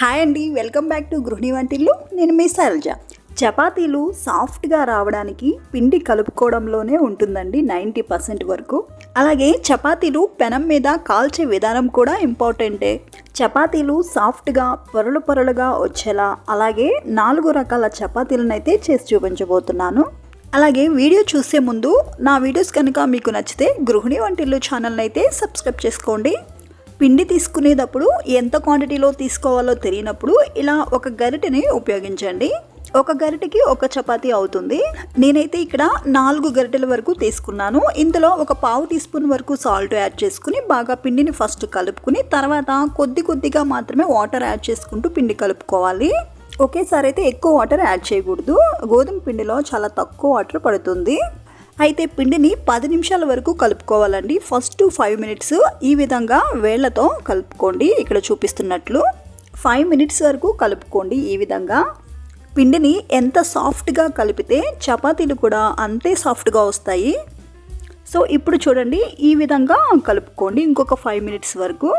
Hi అండి welcome back to గృహిణి వంటిల్లు. నేను మీ శైలజ చపాతీలు సాఫ్ట్గా రావడానికి పిండి కలుపుకోవడంలోనే ఉంటుందండి నైంటీ పర్సెంట్ వరకు. అలాగే చపాతీలు పెనం మీద కాల్చే విధానం కూడా ఇంపార్టెంటే. చపాతీలు సాఫ్ట్గా పొరలు పొరలుగా వచ్చేలా అలాగే నాలుగు రకాల చపాతీలను అయితే చేసి చూపించబోతున్నాను. అలాగే వీడియో చూసే ముందు నా వీడియోస్ కనుక మీకు నచ్చితే గృహిణి వంటిల్లు ఛానల్ని అయితే సబ్స్క్రైబ్ చేసుకోండి. పిండి తీసుకునేటప్పుడు ఎంత క్వాంటిటీలో తీసుకోవాలో తెలియనప్పుడు ఇలా ఒక గరిటెని ఉపయోగించండి. ఒక గరిటెకి ఒక చపాతి అవుతుంది. నేనైతే ఇక్కడ నాలుగు గరిటెల వరకు తీసుకున్నాను. ఇందులో ఒక పావు టీ స్పూన్ వరకు సాల్ట్ యాడ్ చేసుకుని బాగా పిండిని ఫస్ట్ కలుపుకుని తర్వాత కొద్ది కొద్దిగా మాత్రమే వాటర్ యాడ్ చేసుకుంటూ పిండి కలుపుకోవాలి. ఒకేసారి అయితే ఎక్కువ వాటర్ యాడ్ చేయకూడదు. గోధుమ పిండిలో చాలా తక్కువ వాటర్ పడుతుంది. అయితే పిండిని పది నిమిషాల వరకు కలుపుకోవాలండి. ఫస్ట్ ఫైవ్ మినిట్స్ ఈ విధంగా వేళ్ళతో కలుపుకోండి. ఇక్కడ చూపిస్తున్నట్లు ఫైవ్ మినిట్స్ వరకు కలుపుకోండి ఈ విధంగా. పిండిని ఎంత సాఫ్ట్గా కలిపితే చపాతీలు కూడా అంతే సాఫ్ట్గా వస్తాయి. సో ఇప్పుడు చూడండి ఈ విధంగా కలుపుకోండి ఇంకొక ఫైవ్ మినిట్స్ వరకు.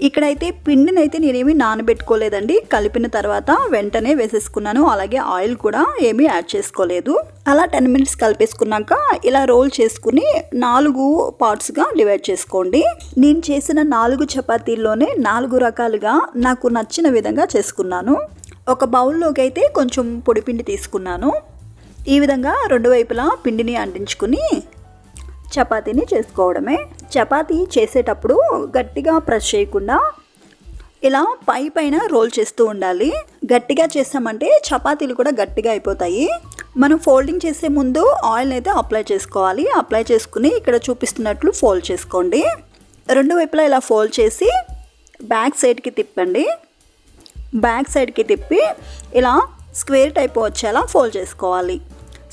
ఇక్కడైతే పిండిని అయితే నేనేమి నానబెట్టుకోలేదండి. కలిపిన తర్వాత వెంటనే వేసేసుకున్నాను. అలాగే ఆయిల్ కూడా ఏమీ యాడ్ చేసుకోలేదు. అలా టెన్ మినిట్స్ కలిపేసుకున్నాక ఇలా రోల్ చేసుకుని నాలుగు పార్ట్స్గా డివైడ్ చేసుకోండి. నేను చేసిన నాలుగు చపాతీల్లోనే నాలుగు రకాలుగా నాకు నచ్చిన విధంగా చేసుకున్నాను. ఒక బౌల్లోకి అయితే కొంచెం పొడిపిండి తీసుకున్నాను. ఈ విధంగా రెండు వైపులా పిండిని అంటించుకుని చపాతీని చేసుకోవడమే. చపాతీ చేసేటప్పుడు గట్టిగా ప్రెస్ చేయకుండా ఇలా పై పైన రోల్ చేస్తూ ఉండాలి. గట్టిగా చేస్తామంటే చపాతీలు కూడా గట్టిగా అయిపోతాయి. మనం ఫోల్డింగ్ చేసే ముందు ఆయిల్ అయితే అప్లై చేసుకోవాలి. అప్లై చేసుకుని ఇక్కడ చూపిస్తున్నట్లు ఫోల్డ్ చేసుకోండి. రెండు వైపులా ఇలా ఫోల్డ్ చేసి బ్యాక్ సైడ్కి తిప్పండి. బ్యాక్ సైడ్కి తిప్పి ఇలా స్క్వేర్ టైప్ వచ్చేలా ఫోల్డ్ చేసుకోవాలి.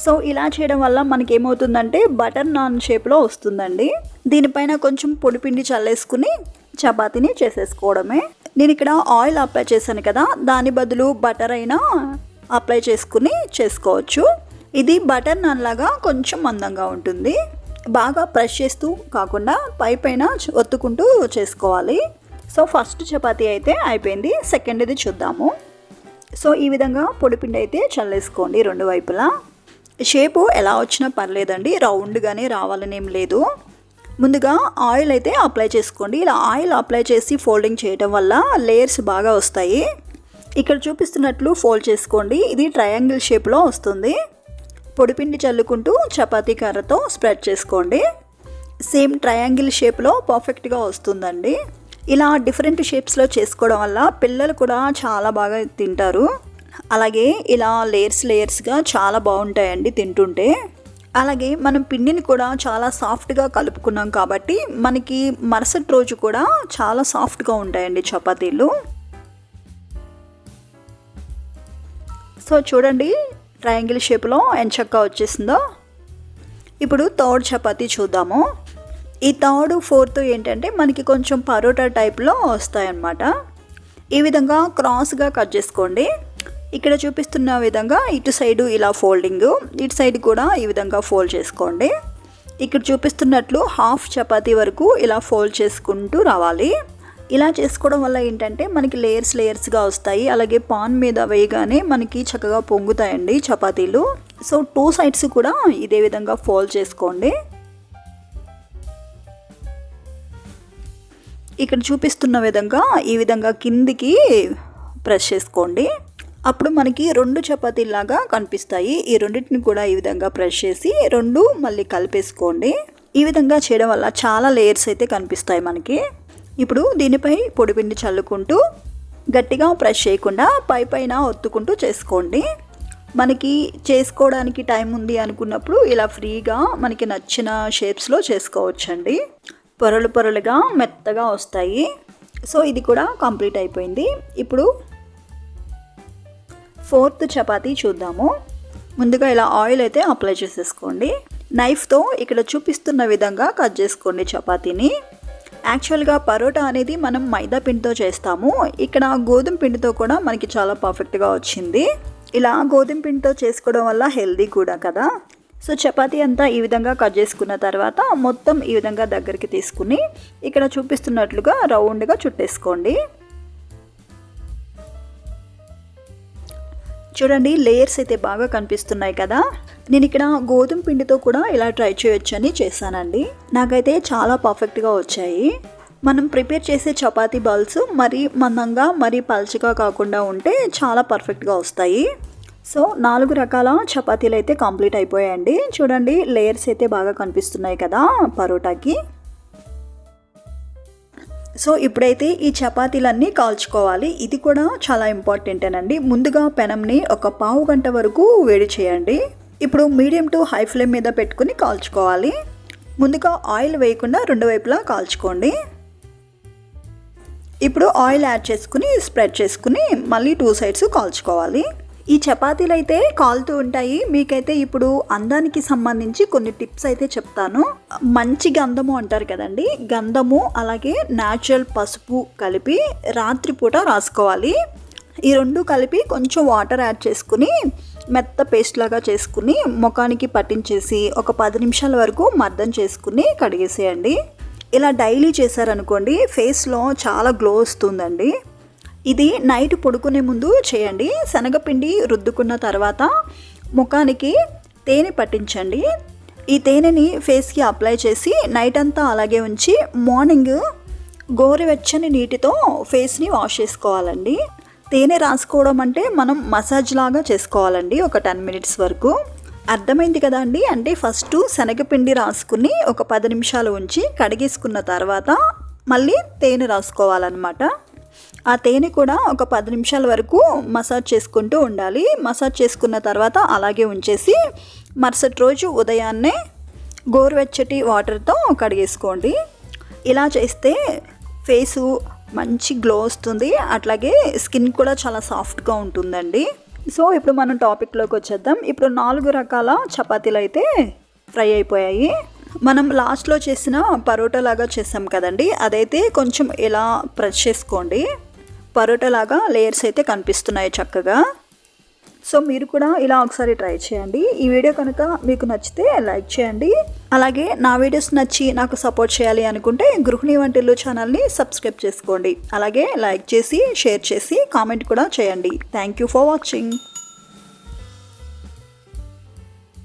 సో ఇలా చేయడం వల్ల మనకి ఏమవుతుందంటే బటర్ నాన్ షేప్లో వస్తుందండి. దీనిపైన కొంచెం పొడిపిండి చల్లేసుకుని చపాతీని చేసేసుకోవడమే. నేను ఇక్కడ ఆయిల్ అప్లై చేశాను కదా దాని బదులు బటర్ అయినా అప్లై చేసుకుని చేసుకోవచ్చు. ఇది బటర్ నాన్ లాగా కొంచెం మందంగా ఉంటుంది. బాగా ప్రెస్ చేస్తూ కాకుండా పై పైన ఒత్తుకుంటూ చేసుకోవాలి. సో ఫస్ట్ చపాతీ అయితే అయిపోయింది సెకండ్ది చూద్దాము. సో ఈ విధంగా పొడిపిండి అయితే చల్లేసుకోండి రెండు వైపులా. షేపు ఎలా వచ్చినా పర్లేదండి. రౌండ్గానే రావాలని ఏం లేదు. ముందుగా ఆయిల్ అయితే అప్లై చేసుకోండి. ఇలా ఆయిల్ అప్లై చేసి ఫోల్డింగ్ చేయడం వల్ల లేయర్స్ బాగా వస్తాయి. ఇక్కడ చూపిస్తున్నట్లు ఫోల్డ్ చేసుకోండి. ఇది ట్రయాంగిల్ షేప్లో వస్తుంది. పొడిపిండి చల్లుకుంటూ చపాతీ కర్రతో స్ప్రెడ్ చేసుకోండి. సేమ్ ట్రయాంగిల్ షేప్లో పర్ఫెక్ట్గా వస్తుందండి. ఇలా డిఫరెంట్ షేప్స్లో చేసుకోవడం వల్ల పిల్లలు కూడా చాలా బాగా తింటారు. అలాగే ఇలా లేయర్స్ లేయర్స్గా చాలా బాగుంటాయండి తింటుంటే. అలాగే మనం పిండిని కూడా చాలా సాఫ్ట్గా కలుపుకున్నాం కాబట్టి మనకి మరుసటి రోజు కూడా చాలా సాఫ్ట్గా ఉంటాయండి చపాతీలు. సో చూడండి ట్రయాంగిల్ షేప్లో ఎంచక్క వచ్చేసిందో. ఇప్పుడు థర్డ్ చపాతీ చూద్దాము. ఈ థర్డ్ ఫోర్త్ ఏంటంటే మనకి కొంచెం పరోటా టైప్లో వస్తాయన్నమాట. ఈ విధంగా క్రాస్గా కట్ చేసుకోండి. ఇక్కడ చూపిస్తున్న విధంగా ఇటు సైడు ఇలా ఫోల్డింగ్ ఇటు సైడ్ కూడా ఈ విధంగా ఫోల్డ్ చేసుకోండి. ఇక్కడ చూపిస్తున్నట్లు హాఫ్ చపాతీ వరకు ఇలా ఫోల్డ్ చేసుకుంటూ రావాలి. ఇలా చేసుకోవడం వల్ల ఏంటంటే మనకి లేయర్స్ లేయర్స్గా వస్తాయి. అలాగే పాన్ మీద వేయగానే మనకి చక్కగా పొంగుతాయండి చపాతీలు. సో టూ సైడ్స్ కూడా ఇదే విధంగా ఫోల్డ్ చేసుకోండి. ఇక్కడ చూపిస్తున్న విధంగా ఈ విధంగా కిందికి ప్రెస్ చేసుకోండి. అప్పుడు మనకి రెండు చపాతీలాగా కనిపిస్తాయి. ఈ రెండింటిని కూడా ఈ విధంగా ప్రెస్ చేసి రెండు మళ్ళీ కలిపేసుకోండి. ఈ విధంగా చేయడం వల్ల చాలా లేయర్స్ అయితే కనిపిస్తాయి మనకి. ఇప్పుడు దీనిపై పొడిపిండి చల్లుకుంటూ గట్టిగా ప్రెస్ చేయకుండా పై పైన ఒత్తుకుంటూ చేసుకోండి. మనకి చేసుకోవడానికి టైం ఉంది అనుకున్నప్పుడు ఇలా ఫ్రీగా మనకి నచ్చిన షేప్స్లో చేసుకోవచ్చండి. పొరలు పొరలుగా మెత్తగా వస్తాయి. సో ఇది కూడా కంప్లీట్ అయిపోయింది. ఇప్పుడు ఫోర్త్ చపాతీ చూద్దాము. ముందుగా ఇలా ఆయిల్ అయితే అప్లై చేసేసుకోండి. నైఫ్తో ఇక్కడ చూపిస్తున్న విధంగా కట్ చేసుకోండి చపాతీని. యాక్చువల్గా పరోటా అనేది మనం మైదా పిండితో చేస్తాము. ఇక్కడ గోధుమ పిండితో కూడా మనకి చాలా పర్ఫెక్ట్గా వచ్చింది. ఇలా గోధుమ పిండితో చేసుకోవడం వల్ల హెల్దీ కూడా కదా. సో చపాతీ అంతా ఈ విధంగా కట్ చేసుకున్న తర్వాత మొత్తం ఈ విధంగా దగ్గరికి తీసుకుని ఇక్కడ చూపిస్తున్నట్లుగా రౌండ్గా చుట్టేసుకోండి. చూడండి లేయర్స్ అయితే బాగా కనిపిస్తున్నాయి కదా. నేను ఇక్కడ గోధుమ పిండితో కూడా ఇలా ట్రై చేయొచ్చని చేశానండి. నాకైతే చాలా పర్ఫెక్ట్గా వచ్చాయి. మనం ప్రిపేర్ చేసే చపాతీ బాల్స్ మరీ మందంగా మరీ పల్చగా కాకుండా ఉంటే చాలా పర్ఫెక్ట్గా వస్తాయి. సో నాలుగు రకాల చపాతీలు అయితే కంప్లీట్ అయిపోయాయండి. చూడండి లేయర్స్ అయితే బాగా కనిపిస్తున్నాయి కదా పరోటాకి. సో ఇప్పుడైతే ఈ చపాతీలన్నీ కాల్చుకోవాలి. ఇది కూడా చాలా ఇంపార్టెంటేనండి. ముందుగా పెనంని ఒక పావు గంట వరకు వేడి చేయండి. ఇప్పుడు మీడియం టు హై ఫ్లేమ్ మీద పెట్టుకుని కాల్చుకోవాలి. ముందుగా ఆయిల్ వేయకుండా రెండు వైపులా కాల్చుకోండి. ఇప్పుడు ఆయిల్ యాడ్ చేసుకుని స్ప్రెడ్ చేసుకుని మళ్ళీ టూ సైడ్స్ కాల్చుకోవాలి. ఈ చపాతీలు అయితే కాలుతూ ఉంటాయి. మీకైతే ఇప్పుడు అందానికి సంబంధించి కొన్ని టిప్స్ అయితే చెప్తాను. మంచి గంధము అంటారు కదండి. గంధము అలాగే న్యాచురల్ పసుపు కలిపి రాత్రిపూట రాసుకోవాలి. ఈ రెండు కలిపి కొంచెం వాటర్ యాడ్ చేసుకుని మెత్త పేస్ట్ లాగా చేసుకుని ముఖానికి పట్టించేసి ఒక పది నిమిషాల వరకు మర్దం చేసుకుని కడిగేసేయండి. ఇలా డైలీ చేశారనుకోండి ఫేస్లో చాలా గ్లో వస్తుందండి. ఇది నైట్ పడుకునే ముందు చేయండి. శనగపిండి రుద్దుకున్న తర్వాత ముఖానికి తేనె పట్టించండి. ఈ తేనెని ఫేస్కి అప్లై చేసి నైట్ అంతా అలాగే ఉంచి మార్నింగ్ గోరువెచ్చని నీటితో ఫేస్ని వాష్ చేసుకోవాలండి. తేనె రాసుకోవడం అంటే మనం మసాజ్ లాగా చేసుకోవాలండి ఒక టెన్ మినిట్స్ వరకు. అర్థమైంది కదా అండి? అంటే ఫస్ట్ శనగపిండి రాసుకుని ఒక పది నిమిషాలు ఉంచి కడిగేసుకున్న తర్వాత మళ్ళీ తేనె రాసుకోవాలన్నమాట. ఆ తేనె కూడా ఒక పది నిమిషాల వరకు మసాజ్ చేసుకుంటూ ఉండాలి. మసాజ్ చేసుకున్న తర్వాత అలాగే ఉంచేసి మరుసటి రోజు ఉదయాన్నే గోరువెచ్చటి వాటర్తో కడిగేసుకోండి. ఇలా చేస్తే ఫేసు మంచి గ్లో వస్తుంది. అట్లాగే స్కిన్ కూడా చాలా సాఫ్ట్గా ఉంటుందండి. సో ఇప్పుడు మనం టాపిక్లోకి వచ్చేద్దాం. ఇప్పుడు నాలుగు రకాల చపాతీలు అయితే ఫ్రై అయిపోయాయి. మనం లాస్ట్లో చేసిన పరోటా లాగా చేసాం కదండి. అదైతే కొంచెం ఇలా ప్రెస్ చేసుకోండి. పరోటా లాగా లేయర్స్ అయితే కనిపిస్తున్నాయి చక్కగా. సో మీరు కూడా ఇలా ఒకసారి ట్రై చేయండి. ఈ వీడియో కనుక మీకు నచ్చితే లైక్ చేయండి. అలాగే నా వీడియోస్ నచ్చి నాకు సపోర్ట్ చేయాలి అనుకుంటే గృహిణి వంటిల్లు ఛానల్ని సబ్స్క్రైబ్ చేసుకోండి. అలాగే లైక్ చేసి షేర్ చేసి కామెంట్ కూడా చేయండి. Thank you for watching.